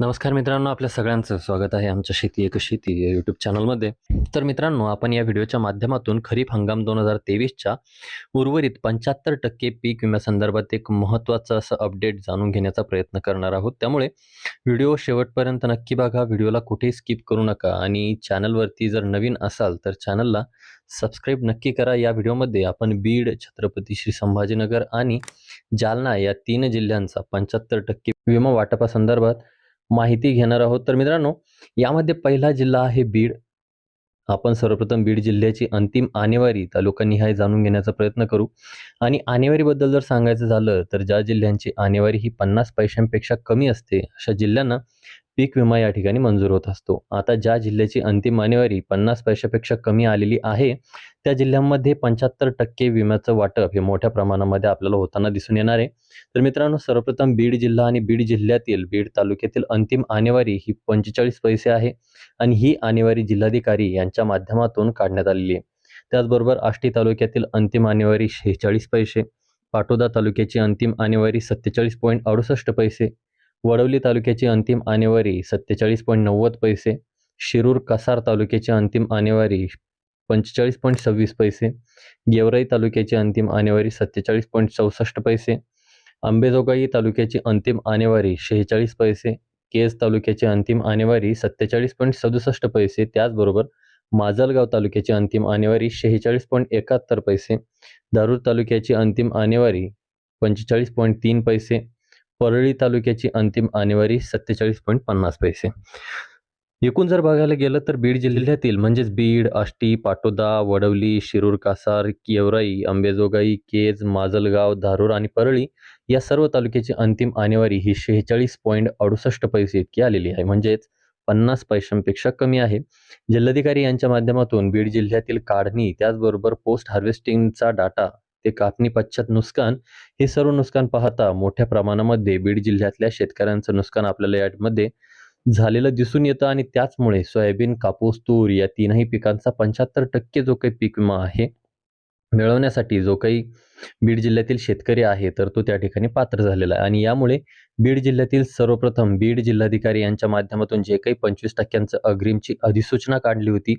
नमस्कार मित्रांनो आपल्या सगळ्यांचं स्वागत आहे आमच्या शेती एक शेती या यूट्यूब चॅनलमध्ये तर मित्रांनो आपण या व्हिडिओच्या माध्यमातून खरीप हंगाम दोन हजार तेवीसच्या उर्वरित पंच्याहत्तर टक्के पीक विम्यासंदर्भात एक महत्त्वाचं असं अपडेट जाणून घेण्याचा प्रयत्न करणार आहोत. त्यामुळे व्हिडिओ शेवटपर्यंत नक्की बघा व्हिडिओला कुठेही स्किप करू नका आणि चॅनलवरती जर नवीन असाल तर चॅनलला सबस्क्राईब नक्की करा. या व्हिडिओमध्ये आपण बीड छत्रपती श्री संभाजीनगर आणि जालना या तीन जिल्ह्यांचा पंच्याहत्तर टक्के विमा वाटपासंदर्भात माहिती घेणार आहोत. तर मित्रांनो यामध्ये पहिला जिल्हा आहे बीड. आपण सर्वप्रथम बीड जिल्ह्याची अंतिम आणेवारी तालुकानिहाय जाणून घेण्याचा प्रयत्न करू. आणि आणेवारीबद्दल जर सांगायचं झालं तर ज्या जिल्ह्यांची आणेवारी ही पन्नास पैशांपेक्षा कमी असते अशा जिल्ह्यांना पीक विमा या ठिकाणी मंजूर होत असतो. आता ज्या जिल्ह्याची अंतिम आणेवारी पन्नास पैशापेक्षा कमी आलेली आहे त्या जिल्ह्यांमध्ये पंच्याहत्तर टक्के विम्याचं वाटप हे मोठ्या प्रमाणामध्ये आपल्याला होताना दिसून येणार आहे. तर मित्रांनो सर्वप्रथम बीड जिल्हा आणि बीड जिल्ह्यातील बीड तालुक्यातील अंतिम आणेवारी ही पंचेचाळीस पैसे आहे आणि ही आणेवारी जिल्हाधिकारी यांच्या माध्यमातून काढण्यात आलेली आहे. त्याचबरोबर आष्टी तालुक्यातील अंतिम आणेवारी शेहेचाळीस पैसे पाटोदा तालुक्याची अंतिम आणेवारी सत्तेचाळीस पॉईंट अडुसष्ट पैसे वडवली तालुक्याची अंतिम आणेवारी सत्तेचाळीस पॉईंट नव्वद पैसे. शिरूर कसार तालुक्याची अंतिम आणेवारी पंचेचाळीस पॉईंट सव्वीस पैसे. गेवराई तालुक्याची अंतिम आणेवारी सत्तेचाळीस पॉईंट चौसष्ट पैसे. अंबेजोगाई तालुक्याची अंतिम आणेवारी शेहेचाळीस पैसे. केज तालुक्याची अंतिम आणेवारी सत्तेचाळीस पॉईंट सदुसष्ट पैसे. त्याचबरोबर माजलगाव तालुक्याची अंतिम आणेवारी शेहेचाळीस पॉईंट एकाहत्तर पैसे. दारूर तालुक्याची अंतिम आणेवारी पंचेचाळीस पॉईंट तीन पैसे. परळी तालुक्याची अंतिम आणेवारी सत्तेचाळीस पॉईंट पन्नास पैसे. एकूण जर बघायला गेलं तर बीड जिल्ह्यातील म्हणजेच बीड आष्टी पाटोदा वडवली शिरूर कासार केवराई अंबेजोगाई केज माजलगाव धारूर आणि परळी या सर्व तालुक्याची अंतिम आणेवारी ही शेहेचाळीस पॉईंट अडुसष्ट पैसे इतकी आलेली आहे. म्हणजेच पन्नास पैशांपेक्षा कमी आहे. जिल्हाधिकारी यांच्या माध्यमातून बीड जिल्ह्यातील काढणी त्याचबरोबर पोस्ट हार्वेस्टिंगचा डाटा ते कापणी पश्चात नुकसान हे सर्व नुकसान पाहता मोठ्या प्रमाणामध्ये बीड जिल्ह्यातल्या शेतकऱ्यांचं नुकसान आपल्याला यामध्ये झालेलं दिसून येतं आणि त्याचमुळे सोयाबीन कापूस तूर या तीनही पिकांचा पंच्याहत्तर टक्के जो काही पीक विमा आहे मिळवण्यासाठी जो काही बीड जिल्ह्यातील शेतकरी आहे तर तो त्या ठिकाणी पात्र झालेला आहे. आणि यामुळे बीड जिल्ह्यातील सर्वप्रथम बीड जिल्हाधिकारी यांच्या माध्यमातून जे काही पंचवीस टक्क्यांचं अग्रिमची अधिसूचना काढली होती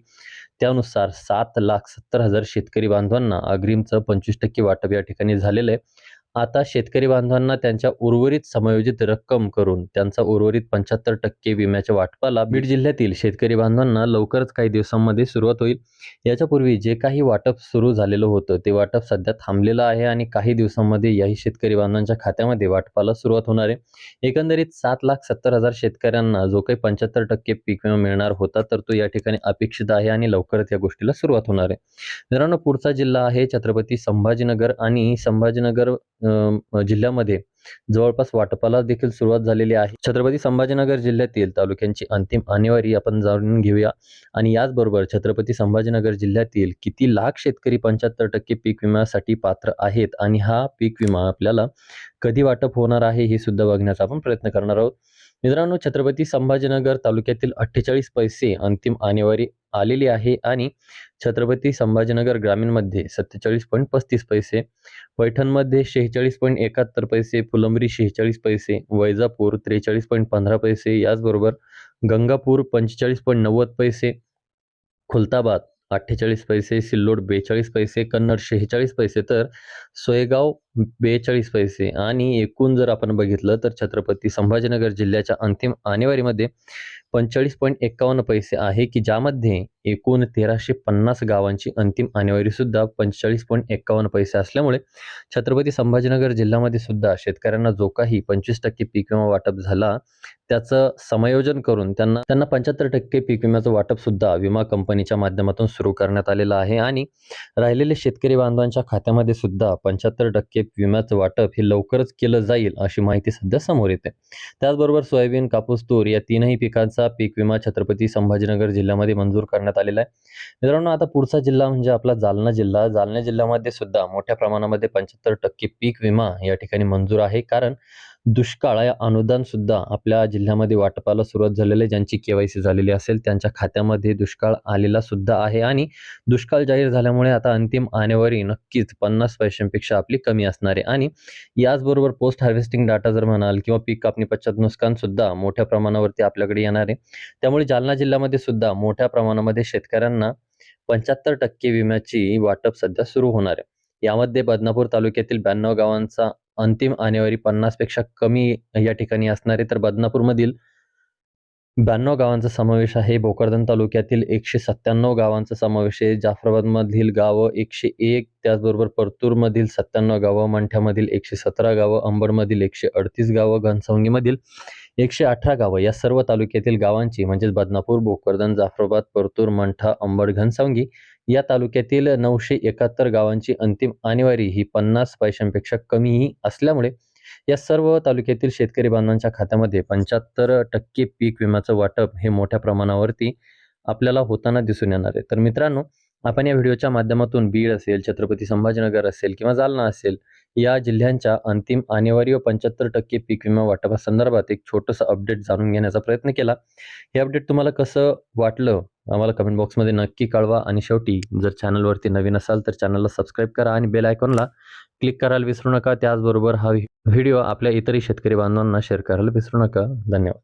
त्यानुसार सात लाख सत्तर हजार शेतकरी बांधवांना अग्रिमचं पंचवीस टक्के वाटप या ठिकाणी झालेलं आहे. आता शेतकरी बांधवांना त्यांच्या उर्वरित समायोजित रक्कम करून त्यांचा उर्वरित पंच्याहत्तर टक्के विम्याच्या वाटपाला बीड जिल्ह्यातील शेतकरी बांधवांना लवकरच काही दिवसांमध्ये सुरुवात होईल. याच्यापूर्वी जे काही वाटप सुरू झालेलं होतं ते वाटप सध्या थांबलेलं आहे आणि काही दिवसांमध्ये याही शेतकरी बांधवांच्या खात्यामध्ये वाटपाला सुरुवात होणार आहे. एकंदरीत सात लाख सत्तर हजार शेतकऱ्यांना जो काही पंच्याहत्तर टक्के पीक विमा मिळणार होता तर तो या ठिकाणी अपेक्षित आहे आणि लवकरच या गोष्टीला सुरुवात होणार आहे. मित्रांनो पुढचा जिल्हा आहे छत्रपती संभाजीनगर आणि संभाजीनगर जिल्ह्यामध्ये जवळपास वाटपाला देखील सुरुवात झालेली आहे. छत्रपती संभाजीनगर जिल्ह्यातील तालुक्यांची अंतिम आणेवारी आपण जाणून घेऊया. आणि याचबरोबर छत्रपती संभाजीनगर जिल्ह्यातील किती लाख शेतकरी पंच्याहत्तर टक्के पीक विम्यासाठी पात्र आहेत आणि हा पीक विमा आपल्याला कधी वाटप होणार आहे हे सुद्धा बघण्याचा आपण प्रयत्न करणार आहोत. मित्रांनो छत्रपती संभाजीनगर तालुक्यातील अठ्ठेचाळीस पैसे अंतिम आणेवारी आलेली आहे आणि छत्रपती संभाजीनगर ग्रामीणमध्ये सत्तेचाळीस पॉईंट पस्तीस पैसे पैठणमध्ये शेहेचाळीस पॉईंट एकाहत्तर पैसे फुलंबरी शेहेचाळीस पैसे वैजापूर त्रेचाळीस पॉईंट पंधरा पैसे याचबरोबर गंगापूर पंचेचाळीस पॉईंट नव्वद पैसे खुलताबाद अठ्ठेचाळीस पैसे सिल्लोड बेचाळीस पैसे कन्नड शेहेचाळीस पैसे. तर सोयगाव बेचाळीस पैसे. आणि एकूण जर आपण बघितलं तर छत्रपती संभाजीनगर जिल्ह्याच्या अंतिम आणेवारीमध्ये पंचेचाळीस पॉईंट एकावन्न पैसे आहे की ज्यामध्ये एकूण तेराशे पन्नास गावांची अंतिम आणेवारी सुद्धा पंचेचाळीस पॉईंट एकावन्न पैसे असल्यामुळे छत्रपती संभाजीनगर जिल्ह्यामध्ये सुद्धा शेतकऱ्यांना जो काही पंचवीस टक्के पीक विमा वाटप झाला त्याचं समायोजन करून त्यांना त्यांना पंच्याहत्तर टक्के पीक विम्याचं वाटप सुद्धा विमा कंपनीच्या माध्यमातून सुरू करण्यात आलेलं आहे. आणि राहिलेले शेतकरी बांधवांच्या खात्यामध्ये सुद्धा पंच्याहत्तर टक्के विम्याचं वाटप हे लवकरच केलं जाईल अशी माहिती सध्या समोर येते. त्याचबरोबर सोयाबीन कापूस तूर या तीनही पिकांचा पीक विमा छत्रपती संभाजीनगर जिल्ह्यामध्ये मंजूर करण्यात आलेला आहे. मित्रांनो आता पुढचा जिल्हा म्हणजे आपला जालना जिल्हा. जालना जिल्ह्यामध्ये सुद्धा मोठ्या प्रमाणामध्ये पंच्याहत्तर टक्के पीक विमा या ठिकाणी मंजूर आहे. कारण दुष्काळ या अनुदान सुद्धा आपल्या जिल्ह्यामध्ये वाटपाला सुरुवात झालेली आहे. ज्यांची के वाय सी झालेली असेल त्यांच्या खात्यामध्ये दुष्काळ आलेला सुद्धा आहे. आणि दुष्काळ जाहीर झाल्यामुळे आता अंतिम आणेवारी नक्कीच पन्नास पैशांपेक्षा आपली कमी असणार आहे. आणि याचबरोबर पोस्ट हार्वेस्टिंग डाटा जर म्हणाल किंवा पीक कापणी पश्चात नुकसान सुद्धा मोठ्या प्रमाणावरती आपल्याकडे येणार आहे. त्यामुळे जालना जिल्ह्यामध्ये सुद्धा मोठ्या प्रमाणामध्ये शेतकऱ्यांना पंच्याहत्तर टक्के विम्याची वाटप सध्या सुरू होणार आहे. यामध्ये बदनापूर तालुक्यातील ब्याण्णव गावांचा अंतिम आणेवारी पन्नासपेक्षा कमी या ठिकाणी असणारे तर बदनापूरमधील ब्याण्णव गावांचा समावेश आहे. भोकरदन तालुक्यातील एकशे सत्त्याण्णव गावांचा समावेश आहे. जाफराबादमधील गावं एकशे एक त्याचबरोबर परतूरमधील सत्त्याण्णव गावं मंठ्यामधील एकशे सतरा गावं अंबडमधील एकशे अडतीस गावं घनसवंगीमधील एकशे अठरा गावं या सर्व तालुक्यातील गावांची म्हणजेच बदनापूर भोकरदन जाफराबाद परतूर मंठा अंबड घनसावंगी या तालुक्यातील नऊशे एकाहत्तर गावांची अंतिम आणेवारी ही पन्नास पैशांपेक्षा कमीही असल्यामुळे या सर्व तालुक्यातील शेतकरी बांधवांच्या खात्यामध्ये पंच्याहत्तर टक्के पीक विम्याचं वाटप हे मोठ्या प्रमाणावरती आपल्याला होताना दिसून येणार आहे. तर मित्रांनो आपण या व्हिडिओच्या माध्यमातून बीड असेल छत्रपती संभाजीनगर असेल किंवा जालना असेल या जिल्ह्यांच्या अंतिम आणेवारी व पंच्याहत्तर टक्के पीक विमा वाटपासंदर्भात एक छोटंसं अपडेट जाणून घेण्याचा प्रयत्न केला. हे अपडेट तुम्हाला कसं वाटलं आम्हाला कमेंट बॉक्समध्ये नक्की कळवा. आणि शेवटी जर चॅनलवरती नवीन असाल तर चॅनलला सबस्क्राईब करा आणि बेल आयकॉनला क्लिक करायला विसरू नका. त्याचबरोबर हा व्हिडिओ आपल्या इतरही शेतकरी बांधवांना शेअर करायला विसरू नका. धन्यवाद.